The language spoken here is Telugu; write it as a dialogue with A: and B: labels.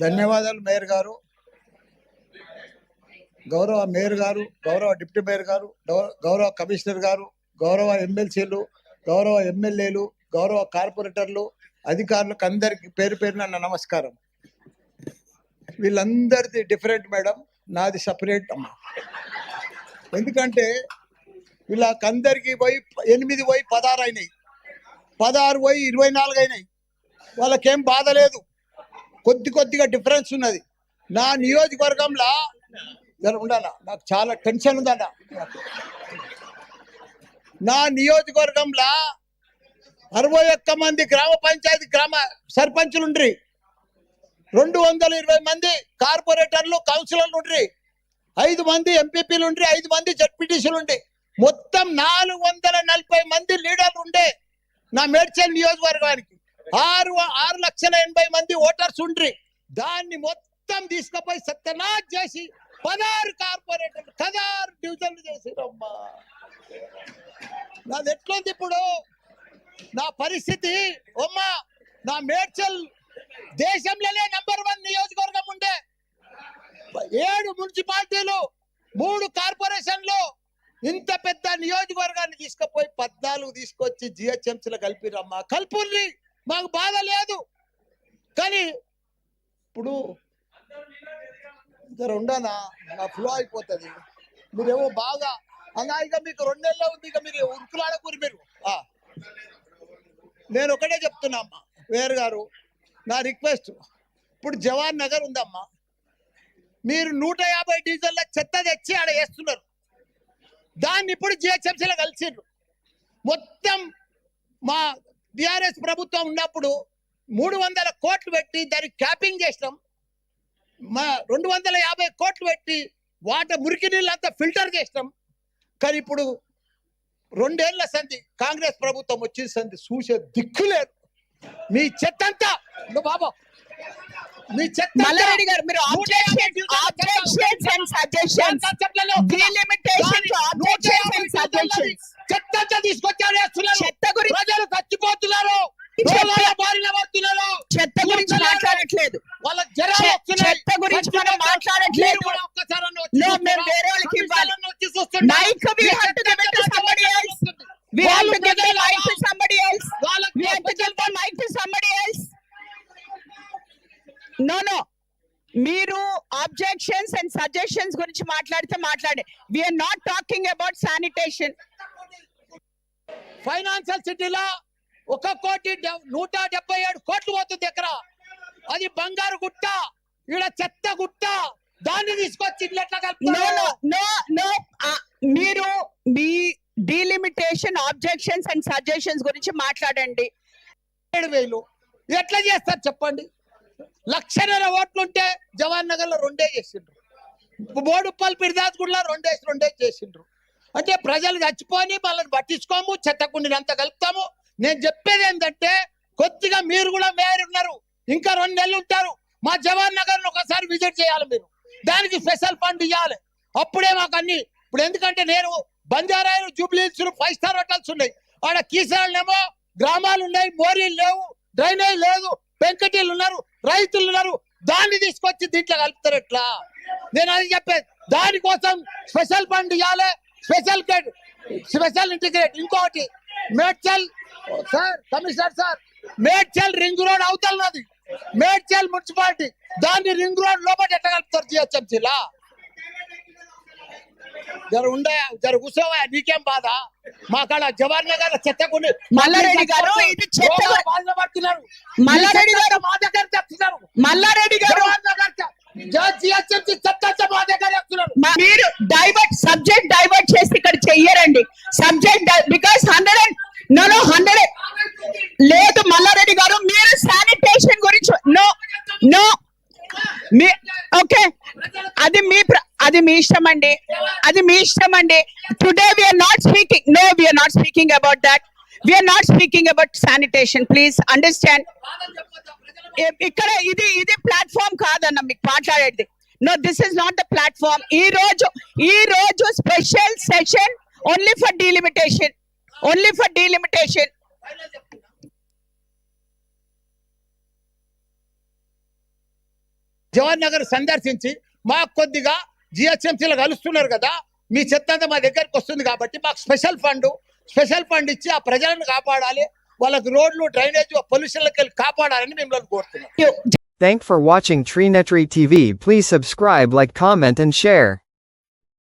A: ధన్యవాదాలు మేయర్ గారు. గౌరవ మేయర్ గారు గౌరవ డిప్యూటీ మేయర్ గారు గౌ- గౌరవ కమిషనర్ గారు గౌరవ ఎమ్మెల్సీలు గౌరవ ఎమ్మెల్యేలు గౌరవ కార్పొరేటర్లు అధికారులకు అందరికి పేరు పేరున నమస్కారం. వీళ్ళందరిది డిఫరెంట్ మేడం నాది సపరేట్ అమ్మా. ఎందుకంటే వీళ్ళకందరికి పోయి ఎనిమిది పోయి పదహారు అయినాయి. పదహారు పోయి ఇరవై నాలుగు అయినాయి. వాళ్ళకేం బాధ లేదు. కొద్ది కొద్దిగా డిఫరెన్స్ ఉన్నది. నా నియోజకవర్గంలో జర ఉండాలా? నాకు చాలా టెన్షన్ ఉందన్న. నా నియోజకవర్గంలో అరవై ఒక్క మంది గ్రామ పంచాయతీ గ్రామ సర్పంచులు ఉండ్రి. రెండు వందల ఇరవై మంది కార్పొరేటర్లు కౌన్సిలర్లు ఉండ్రి. ఐదు మంది ఎంపీపీలు ఉండ్రి ఐదు మంది జడ్పీటీసీలు ఉండి మొత్తం నాలుగు వందల నలభై మంది లీడర్లు ఉండే నా మేడ్చల్ నియోజకవర్గానికి. ఆరు ఆరు లక్షల ఎనభై మంది ఓటర్స్ ఉండ్రి. దాన్ని మొత్తం తీసుకుపోయి సత్యనాథ్ చేసి పదహారు కార్పొరేటర్లు పదహారు డివిజన్లు చేసిరమ్మా నాది ఎట్లుంది ఇప్పుడు? నా పరిస్థితి అమ్మా నా మేడ్చల్ దేశంలోనే నంబర్ వన్ నియోజకవర్గం ఉండే. ఏడు మున్సిపాలిటీలు మూడు కార్పొరేషన్లు ఇంత పెద్ద నియోజకవర్గాన్ని తీసుకుపోయి పద్నాలుగు తీసుకొచ్చి జిహెచ్ఎంసీలో కలిపిరమ్మా కల్పుల్ని మాకు బాధ లేదు. కానీ ఇప్పుడు జర ఉండనా నా ఫ్లో అయిపోతుంది. మీరేమో బాగా అన్నా ఇక మీకు రెండేళ్ళ ఉంది ఇక మీరు ఉరుకులాడకూరి మీరు. నేను ఒకటే చెప్తున్నా అమ్మా వేరు గారు నా రిక్వెస్ట్. ఇప్పుడు జవాన్ నగర్ ఉందమ్మా. మీరు నూట యాభై డీజిల్ల చెత్త తెచ్చి ఆడ వేస్తున్నారు. దాన్ని ఇప్పుడు జిహెచ్ఎంసీలో కలిసిండ్రు మొత్తం మా బీఆర్ఎస్ ప్రభుత్వం ఉన్నప్పుడు మూడు వందల కోట్లు పెట్టి దానికి క్యాపింగ్ చేసినాం. మా రెండు వందల యాభై కోట్లు పెట్టి వాటర్ మురికి నీళ్ళు అంతా ఫిల్టర్ చేసినాం. కానీ ఇప్పుడు రెండేళ్ళ సంధి కాంగ్రెస్ ప్రభుత్వం వచ్చిన సంధి చూసే దిక్కు లేదు. మీ చెత్త అంతా బాబా మీ చెత్త
B: మల్లారెడ్డి గారు మీరు ఆబ్జెక్షన్స్ అండ్ సజెషన్స్
A: చెత్త తీసుకొచ్చారు ప్రజలు చచ్చిపోతున్నారు
B: చెత్త- గురించి మాట్లాడట్లేదు. చెత్త గురించి మనం. మాట్లాడట్లేదు. మేము వేరే వాళ్ళకి ఇవ్వాలి. somebody else. No, no. మీరు ఆబ్జెక్షన్స్ అండ్ సజెషన్స్ గురించి మాట్లాడితే మాట్లాడే we're not talking about sanitation
A: financial సిటీలో ఒక కోటి నూట డెబ్బై ఏడు కోట్లు పోతుంది ఎకర. అది బంగారు గుట్ట ఈడ చెత్త గుట్ట దాన్ని తీసుకొచ్చి
B: మీరు మీ డీలిమిటేషన్ ఆబ్జెక్షన్స్ అండ్ సజెషన్స్ గురించి మాట్లాడండి.
A: ఏడు వేలు. ఎట్లా చేస్తారు చెప్పండి? లక్షన్నర ఓట్లుంటే జవహర్ నగర్లో రెండే చేసిండ్రు. బోడుప్పల్ పిరిదాస్గూడలో రెండేసి రెండే చేసిండ్రు. అంటే ప్రజలు చచ్చిపోని వాళ్ళని పట్టించుకోము చెత్తకుండిని అంత కలుపుతాము. నేను చెప్పేది ఏంటంటే కొద్దిగా మీరు కూడా మేయర్ ఉన్నారు. ఇంకా రెండు నెలలు ఉంటారు. మా జవహర్ నగర్ ఒకసారి విజిట్ చేయాలి మీరు. దానికి స్పెషల్ ఫండ్ ఇవ్వాలి అప్పుడే మాకు అన్ని ఇప్పుడు ఎందుకంటే నేను బంజారాయలు జూబ్లీస్ ఫైవ్ స్టార్ హోటల్స్ ఉన్నాయి. ఆడ కీసాలనేమో గ్రామాలు ఉన్నాయి మోరీలు లేవు డ్రైనేజ్ లేదు పెంకటీలు ఉన్నారు రైతులు ఉన్నారు. దాన్ని తీసుకొచ్చి దీంట్లో కలుపుతారు ఎట్లా? నేను అది చెప్పేది. దానికోసం స్పెషల్ ఫండ్ ఇవ్వాలి స్పెషల్ స్పెషల్ ఇంటిగ్రేట్ ఇంకోటి Medchal sir commissioner sir Medchal ring road అవుతున్నది మేడ్చల్ మున్సిపాలిటీ. దాన్ని రింగ్ రోడ్ లోపల ఎట్లా కలుపుతారు జిహెచ్ఎంసీలా జర ఉండే జర కూర్చోవా నీకేం బాధ? మా కాడ జవహర్ నగర్ చెత్తకుండి
B: మల్లారెడ్డి గారు, ఇది చెత్త
A: రోగాలు బాధలు పడుతున్నారు.
B: మల్లారెడ్డి గారు,
A: మా దగ్గర చెప్తున్నారు
B: మల్లారెడ్డి గారు
A: చెత్త
B: మీరు డైవర్ట్ సబ్జెక్ట్ డైవర్ట్ చేసి ఇక్కడ చెయ్యరండి. Subject because hundred and no hundred లేదు మల్లారెడ్డి గారు మీరు శానిటేషన్ గురించి నో నో మీ ఓకే అది మీ అది మీ ఇష్టం అండి అది మీ ఇష్టం అండి today we're not speaking no we're not speaking about that we're not speaking about sanitation please understand ఇక్కడ ఇది ఇది ప్లాట్ఫామ్ కాదన్న మీకు మాట్లాడేది. No this is not the platform ఈ రోజు ఈ రోజు special session only for delimitation only for delimitation
A: Jawahar Nagar సందర్శించి మాకు కొద్దిగా జిహెచ్ఎంసీలో కలుస్తున్నారు కదా మీ చెత్త అంతా మా దగ్గరికి వస్తుంది కాబట్టి మాకు స్పెషల్ ఫండ్ స్పెషల్ ఫండ్ ఇచ్చి ఆ ప్రజలను కాపాడాలి వాళ్ళకి రోడ్లు డ్రైనేజ్ పొల్యూషన్లకి వెళ్ళి కాపాడాలని మిమ్మల్ని కోరుతున్నాం
C: Thank for watching Treenetry TV. Please subscribe, like, comment and share.